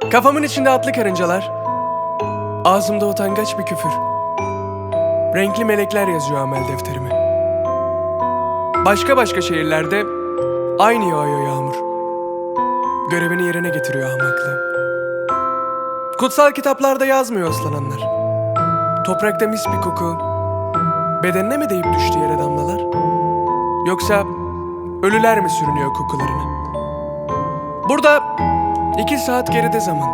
Kafamın içinde atlı karıncalar. Ağzımda utangaç bir küfür. Renkli melekler yazıyor amel defterime. Başka başka şehirlerde aynı yağıyor yağmur. Görevini yerine getiriyor ahmaklığım. Kutsal kitaplarda yazmıyor ıslananlar. Toprakta mis bir koku. Bedenine mi deyip düştü yere damlalar? Yoksa ölüler mi sürünüyor kokularını? Burada iki saat geride zaman.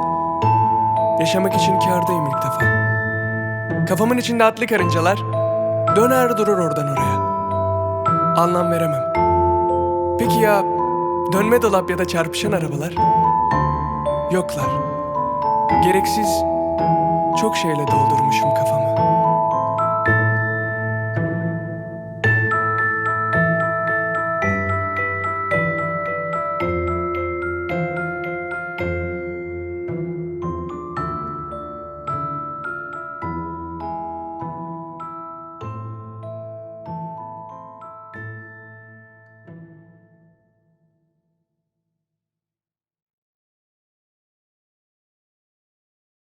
Yaşamak için kârdayım ilk defa. Kafamın içinde atlı karıncalar döner durur oradan oraya. Anlam veremem. Peki ya dönme dolap ya da çarpışan arabalar? Yoklar. Gereksiz çok şeyle doldurmuşum kafamı.